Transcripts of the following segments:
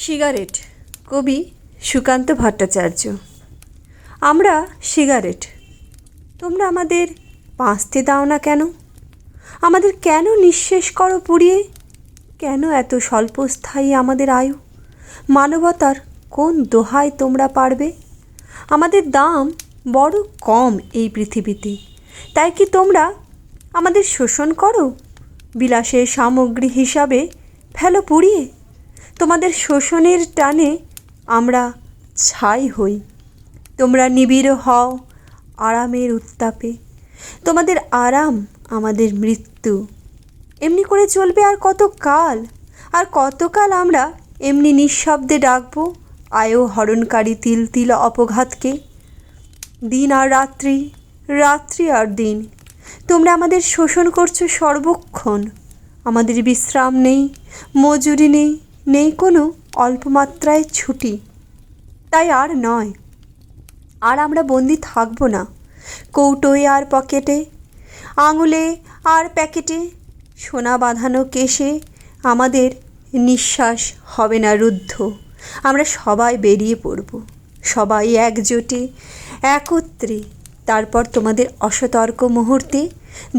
Cigarette. কবি সুকান্ত ভট্টাচার্য। আমরা cigarette. তোমরা আমাদের বাঁচতে দাও না কেন? আমাদের কেন নিঃশেষ করো পুড়িয়ে? কেন এত স্বল্পস্থায়ী আমাদের আয়ু? মানবতার কোন দোহায় তোমরা পারবে? আমাদের দাম বড় কম এই পৃথিবীতে। তাই কি তোমরা আমাদের শোষণ করো? বিলাসের সামগ্রী হিসাবে ফেলো পুড়িয়ে? তোমাদের শোষণের টানে আমরা ছাই হই। তোমরা নিবিড় হও আরামের উত্তাপে। তোমাদের আরাম আমাদের মৃত্যু। এমনি করে চলবে আর কত কাল? আর কতকাল আমরা এমনি নিঃশব্দে ডাকবো? আয়ো হরণকারী তিল তিল অপঘাতকে। দিন আর রাত্রি রাত্রি আর দিন। তোমরা আমাদের শোষণ করছ সর্বক্ষণ। আমাদের বিশ্রাম নেই, মজুরি নেই নেই কোনো অল্পমাত্রায় ছুটি। তাই আর নয়। আর আমরা বন্দি থাকব না। কৌটোয় আর পকেটে, আঙুলে আর প্যাকেটে, সোনা বাঁধানো কেশে আমাদের নিঃশ্বাস হবে না রুদ্ধ। আমরা সবাই বেরিয়ে পড়ব। সবাই একজোটে, একত্রে। তারপর তোমাদের অসতর্ক মুহূর্তে,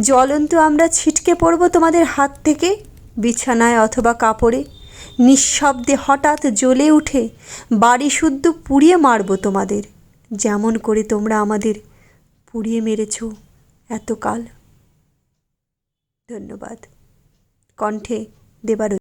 জ্বলন্ত আমরা ছিটকে পড়ব তোমাদের হাত থেকে, বিছানায় অথবা কাপড়ে। নিঃশব্দে হঠাৎ জ্বলে উঠে বাড়ি শুদ্ধ পুড়িয়ে মারব তোমাদের। যেমন করে তোমরা আমাদের পুড়িয়ে মেরেছ এতকাল। ধন্যবাদ। কণ্ঠে দেবার